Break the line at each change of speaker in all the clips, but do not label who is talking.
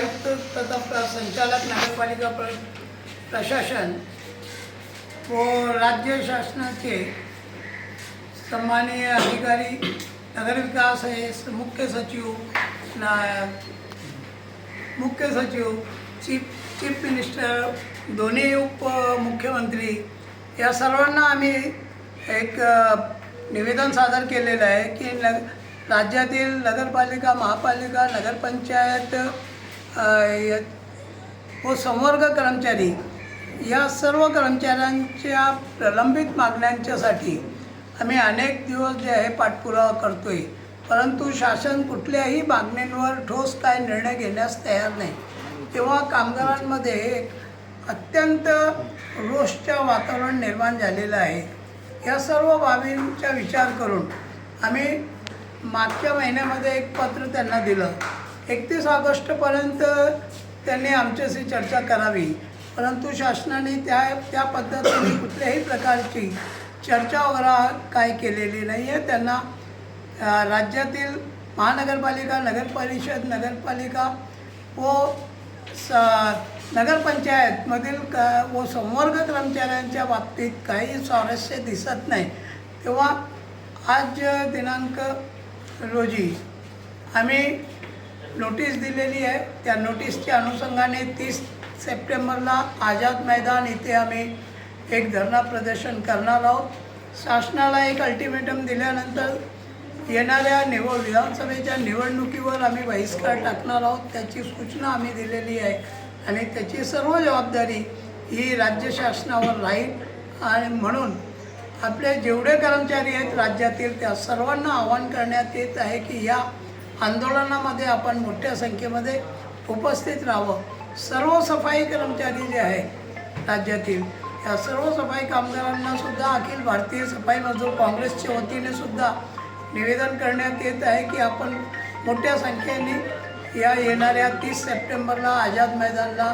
आयुक्त तथा संचालक नगरपालिका प्र प्रशासन व राज्य शासनाचे सन्माननीय अधिकारी नगरविकास हे मुख्य सचिव ना मुख्य सचिव चीफ चीफ मिनिस्टर दोन्ही उपमुख्यमंत्री या सर्वांना आम्ही एक निवेदन सादर केलेलं आहे की नग राज्यातील नगरपालिका महापालिका नगरपंचायत व संवर्ग कर्मचारी या सर्व कर्मचाऱ्यांच्या प्रलंबित मागण्यांच्यासाठी आम्ही अनेक दिवस जे आहे पाठपुरावा करतो आहे परंतु शासन कुठल्याही मागणींवर ठोस काय निर्णय घेण्यास तयार नाही. तेव्हा कामगारांमध्ये एक अत्यंत रोषच्या वातावरण निर्माण झालेलं आहे. या सर्व बाबींचा विचार करून आम्ही मागच्या महिन्यामध्ये एक पत्र त्यांना दिलं. एकतीस ऑगस्टपर्यंत त्यांनी आमच्याशी चर्चा करावी. परंतु शासनाने त्या त्या पद्धतीने कुठल्याही प्रकारची चर्चा वगैरे काय केलेली नाही आहे त्यांना राज्यातील महानगरपालिका नगरपरिषद नगरपालिका व स नगरपंचायतमधील क व संवर्ग कर्मचाऱ्यांच्या बाबतीत काही स्वारस्य दिसत नाही. तेव्हा आज दिनांक रोजी आम्ही नोटीस दिलेली आहे. त्या नोटीसच्या अनुषंगाने तीस सप्टेंबरला आझाद मैदान इथे आम्ही एक धरणा प्रदर्शन करणार आहोत. शासनाला एक अल्टिमेटम दिल्यानंतर येणाऱ्या निवड विधानसभेच्या निवडणुकीवर आम्ही बहिष्कार टाकणार आहोत. त्याची सूचना आम्ही दिलेली आहे. आणि त्याची सर्व जबाबदारी ही राज्य शासनावर राहील. आणि म्हणून आपले जेवढे कर्मचारी आहेत राज्यातील त्या सर्वांना आवाहन करण्यात येत आहे की या आंदोलनामध्ये आपण मोठ्या संख्येमध्ये उपस्थित राहावं. सर्व सफाई कर्मचारी जे आहे राज्यातील या सर्व सफाई कामगारांना सुद्धा अखिल भारतीय सफाई मजूर काँग्रेसच्या वतीने सुद्धा निवेदन करण्यात येत आहे की आपण मोठ्या संख्येने या येणाऱ्या तीस सप्टेंबरला आझाद मैदानला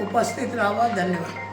उपस्थित राहावा. धन्यवाद.